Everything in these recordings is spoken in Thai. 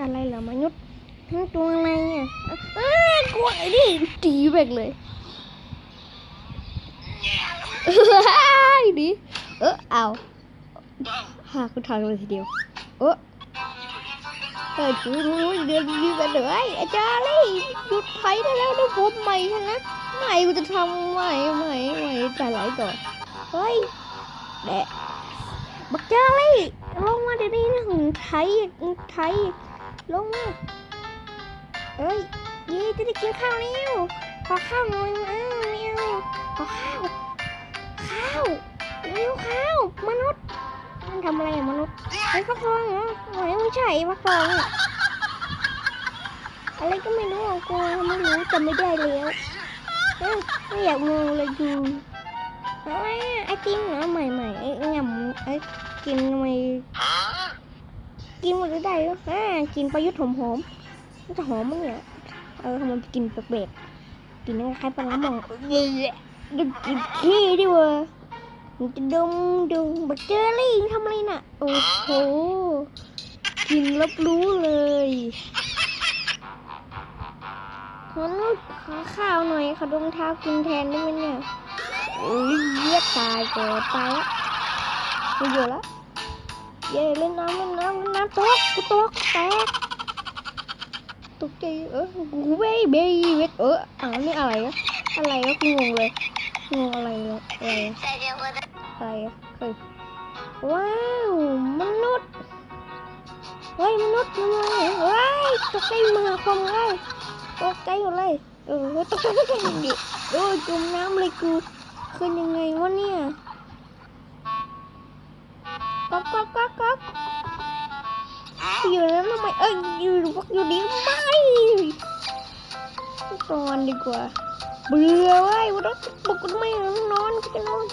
อะไรเหรอมนุษย์ทั้งตัวอะไรอะเอ้ยกลัวไอ้ดิตีแบกเลยเอ้ยดิเออเอาหาคุณทางเลยทีเดียวเออเออดูดูเดือนดีกันเลยอาจารย์เลยหยุดไฟได้แล้วนะผมใหม่ฉันนะใหม่กูจะทำใหม่ใหม่ใหม่แต่ไหลก่อนเฮ้ยแดะบักเจอเลยลงมาเดี๋ยวนี้นะหึงไทยไทย ลงมาเอ้ยยี่จะได้กินข้าวแล้วขอข้าวหน่อยมาไม่เอาขอข้าว ข้าวเร็วข้าว มนุษย์ มันทำอะไรอะมนุษย์ไอ้ฟักทองเหรอไม่ไม่ใช่ฟักทองอะไรก็ไม่รู้อะกูไม่รู้จำไม่ได้แล้วไม่อยากมองเลยดูไอะไอติมเหรอใหม่ๆไอ้ยำไอ้กินทำไม กินหมดเลยได้หรออ่ากินประยุทธ์หอมๆมันจะหอมมั้งเนี่ยเออทำไมกินแปลกๆกินยังไงใครปลาหมองเย้ดูกินขี้ดิวะมันจะดมดมบักเจอรี่ทำอะไรน่ะ โอ้โห กินรับรู้เลยมนุษย์ขอข้าวหน่อยขอดงเท้ากินแทนได้ไหมเนี่ยโอ้ยเยียตายแกตายละไม่อยู่ละ เย่เล่นน้ำเล่นน้ำเล่นน้ำตกกูตกแตกตกใจเออกูเบ้เบ้เวทเอออ่านี่อะไรอะอะไรอะกูงงเลยงงอะไรเลยอะไรอะใครอะเฮ้ยว้าวมนุษย์เฮ้ยมนุษย์มาเลยเฮ้ยตกใจมาคมเลยตกใจหมดเลยเออตกใจตกใจดิโอ้ยจมน้ำเลยกูขึ้นยังไงวะเนี่ย ก๊อกก๊อกก๊อกก๊อกอยู่นั้นทำไมเอ้ยอยู่พวกอยู่ดีไม่นอนดีกว่า เบื่อเว้ยวันนี้ปลุกกูทำไมนอนกูจะนอน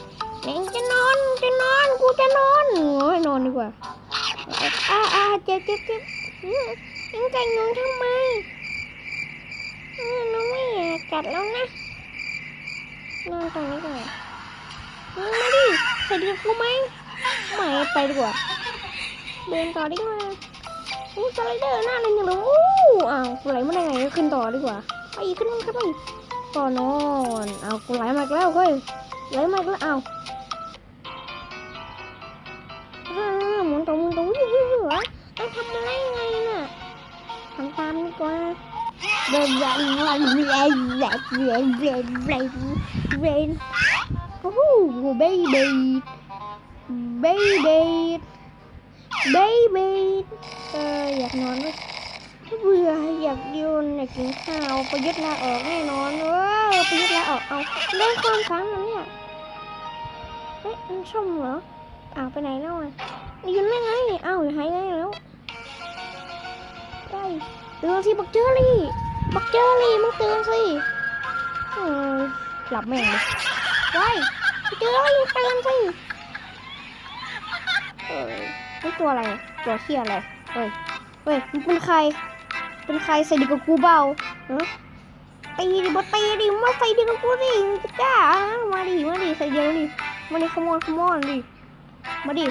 เองจะนอนจะนอนกูจะนอนโอ้ยนอนดีกว่าอ่าอ่าเจ็บเจ็บเจ็บอืมเองจะงงทำไมน้องไม่อยากกัดแล้วนะนอนตรงนี้ก่อนมาดิใส่ดีกูไหม ไม่ไปดีกว่า เดินต่อดีกว่าอู้สไลเดอร์หน้าเลยอย่างเลยอู้อ้าวไหลมาได้ไงก็ขึ้นต่อดีกว่าไปอีกขึ้นขึ้นไปก่อนอนเอากูไหลมาแล้วเฮ้ยไหลมาแล้วเอาอ่าหมุนตรงหมุนตรงวิ่งวิ่งวิ่งวะไอ้ทำอะไรไงน่ะทำตามดีกว่าเดินยันวันเรนเรนเรนเรนเรนเรนโอ้โหเบบี้ เบบี้เบบี้เอออยากนอนไหมเบื่ออยากโยนอยากกินข้าวประยุทธ์ลาออกแน่นอนเว้ยปยุทธ์ลาออกเอาได้ความฝันนะเนี่ยเฮ้ยมันชมเหรออ้าวไปไหนแล้วอะยืนได้ไงอ้าวหายไงแล้วไปเตือนสิบักเจอรี่บักเจอรี่มึงเตือนสิหลับแม่งเลยไปเจอรี่เตือนสิ ตัวอะไร ตัวเที่ยอะไร เฮ้ย เฮ้ยมึงเป็นใคร เป็นใครใส่ดีกับกูเบาเออตีดิบตีดิมาใส่ดีกับกูดิมึงจ้ามาดิ มาดิ ใส่เดียวดิมาดิขโมยขโมยดิ มาดิ